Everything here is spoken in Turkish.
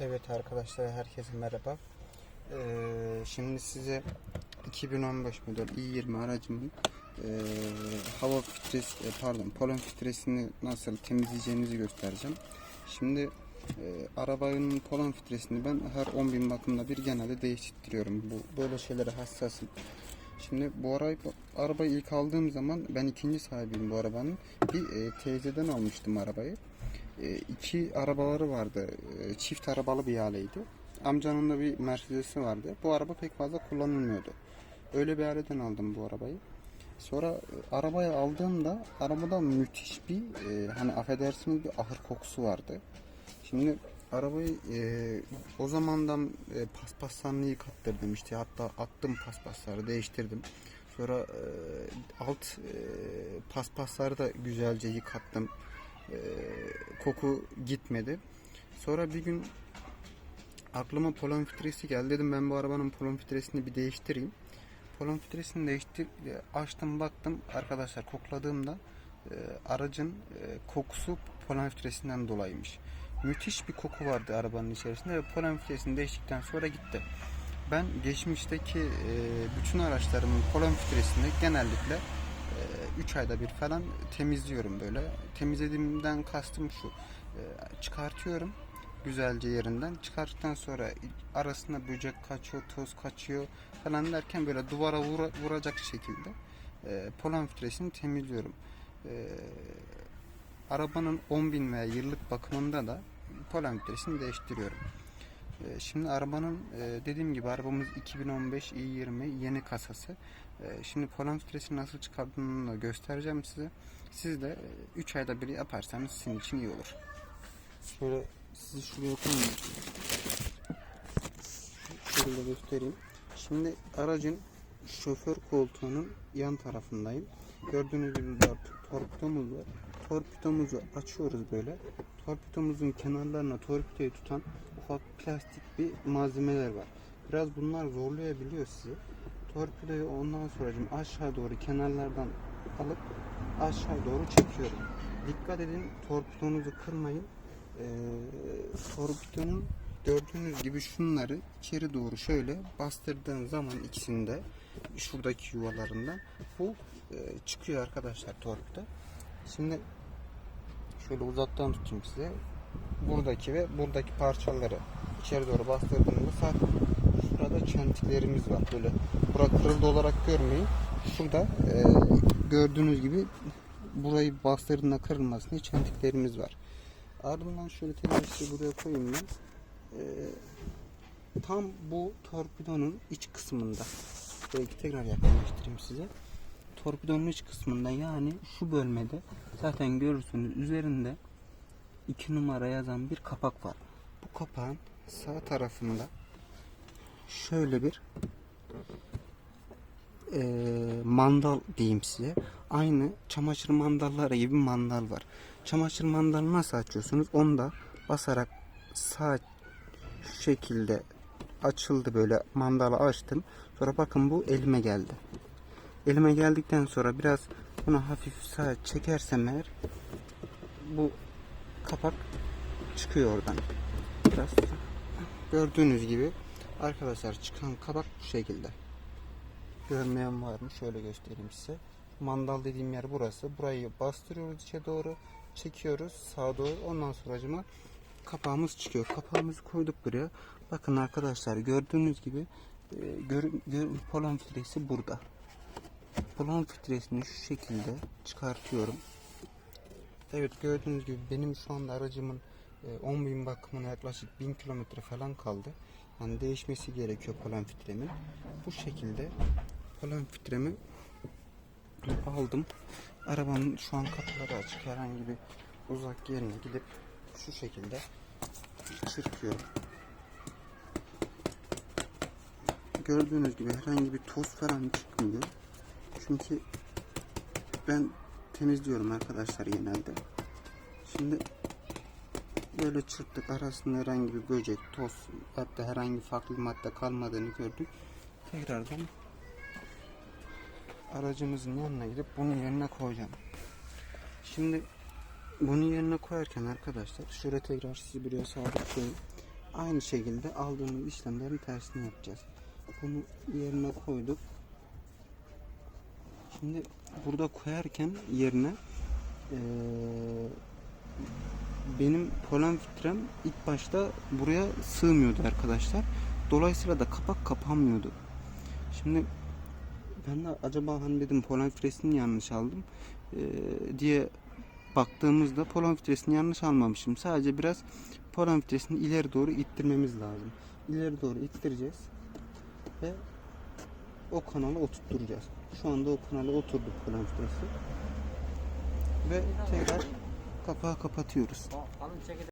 Evet arkadaşlar herkese merhaba. Ee, şimdi size 2015 model i20 aracımın ee, hava filtresi e, pardon polen filtresini nasıl temizleyeceğinizi göstereceğim. Şimdi e, arabanın polen filtresini ben her 10.000 bakımda bir genelde değiştiriyorum. Bu böyle şeylere hassasım. Şimdi bu arabayı, arabayı ilk aldığım zaman ben ikinci sahibiyim bu arabanın. Bir e, teyzeden almıştım arabayı. E, iki arabaları vardı. E, çift arabalı bir aileydi. Amcanın da bir Mercedes'i vardı. Bu araba pek fazla kullanılmıyordu. Öyle bir aileden aldım bu arabayı. Sonra e, arabayı aldığımda arabada müthiş bir hani affedersiniz bir ahır kokusu vardı. Şimdi arabayı e, o zamandan e, paspaslarını yıkattırdım işte hatta attım paspasları değiştirdim. Sonra e, alt e, paspasları da güzelce yıkattım. E, koku gitmedi. Sonra bir gün aklıma polen filtresi geldi. Dedim ben bu arabanın polen filtresini bir değiştireyim. Polen filtresini değiştir açtım baktım arkadaşlar kokladığımda e, aracın e, kokusu polen filtresinden dolayıymış. Müthiş bir koku vardı arabanın içerisinde ve polen filtresini değiştikten sonra gitti. Ben geçmişteki e, bütün araçlarımın polen filtresini genellikle 3 ayda bir falan temizliyorum böyle. Temizlediğimden kastım şu. e, çıkartıyorum güzelce yerinden. Çıkarttıktan sonra arasında böcek kaçıyor, toz kaçıyor falan derken böyle duvara vura- vuracak şekilde e, polen filtresini temizliyorum. E, arabanın 10.000 veya yıllık bakımında da polen filtresini değiştiriyorum. E, Şimdi arabanın e, dediğim gibi arabamız 2015 i20 yeni kasası. E, Şimdi polen filtresini nasıl çıkardığını da göstereceğim size. Siz de 3 ayda bir yaparsanız sizin için iyi olur. Şöyle sizi şuraya koyayım. Şöyle göstereyim. Şimdi aracın şoför koltuğunun yan tarafındayım. Gördüğünüz gibi burada torpidomuz var. Torpidomuzu açıyoruz böyle. Torpidomuzun kenarlarına torpidoyu tutan ufak plastik bir malzemeler var. Biraz bunlar zorlayabiliyor sizi. Torpidoyu ondan sonra aşağı doğru kenarlardan alıp aşağı doğru çekiyorum. Dikkat edin torpidonuzu kırmayın. Ee, torpidonun gördüğünüz gibi şunları içeri doğru şöyle bastırdığın zaman ikisinde şuradaki yuvalarından bu e, çıkıyor arkadaşlar torpido. Şimdi şöyle uzaktan tutayım size. Buradaki ve buradaki parçaları içeri doğru bastırdığımda zaten şurada çentiklerimiz var. Böyle bura kırıldı olarak görmeyin. Şurada e, gördüğünüz gibi burayı bastırdığında kırılmasın diye çentiklerimiz var. Ardından şöyle temizliği buraya koyayım ben. Ee, tam bu torpidonun iç kısmında. Belki tekrar yakınlaştırayım size. Torpidonun iç kısmında yani şu bölmede zaten görürsünüz üzerinde 2 numara yazan bir kapak var. Bu kapağın sağ tarafında şöyle bir eee, mandal diyeyim size. Aynı çamaşır mandalları gibi mandal var. Çamaşır mandalını nasıl açıyorsunuz? Onu da basarak sağ şu şekilde açıldı böyle mandalı açtım. Sonra bakın bu elime geldi. Elime geldikten sonra biraz bunu hafif sağa çekersem eğer bu kapak çıkıyor oradan. Biraz gördüğünüz gibi arkadaşlar çıkan kapak bu şekilde. Görmeyen var mı? Şöyle göstereyim size. Mandal dediğim yer burası. Burayı bastırıyoruz içe doğru. Çekiyoruz sağa doğru. Ondan sonracıma kapağımız çıkıyor. Kapağımızı koyduk buraya. Bakın arkadaşlar gördüğünüz gibi e, gör, gör, polen filtresi burada. Polen filtresini şu şekilde çıkartıyorum. Evet gördüğünüz gibi benim şu anda aracımın e, 10.000 bakımına yaklaşık 1000 kilometre falan kaldı. Yani değişmesi gerekiyor polen filtremin. Bu şekilde polen filtremi aldım. Arabanın şu an kapıları açık. Herhangi bir uzak yerine gidip şu şekilde çırpıyorum. Gördüğünüz gibi herhangi bir toz falan çıkmıyor. Çünkü ben temizliyorum arkadaşlar genelde. Şimdi böyle çırptık arasında herhangi bir böcek, toz hatta herhangi farklı bir madde kalmadığını gördük. Tekrardan aracımızın yanına gidip bunun yerine koyacağım. Şimdi bunu yerine koyarken arkadaşlar şöyle tekrar sizi buraya sabitleyin. aynı şekilde aldığımız işlemlerin tersini yapacağız. Bunu yerine koyduk. Şimdi burada koyarken yerine eee, benim polen filtrem ilk başta buraya sığmıyordu arkadaşlar. Dolayısıyla da kapak kapanmıyordu. Şimdi ben de acaba hani dedim polen filtresini yanlış aldım eee, diye baktığımızda polen filtresini yanlış almamışım. Sadece biraz polen filtresini ileri doğru ittirmemiz lazım. İleri doğru ittireceğiz ve o kanalı oturtturacağız. Şu anda o kanala oturdu polen filtresi. Ve tekrar kapağı kapatıyoruz.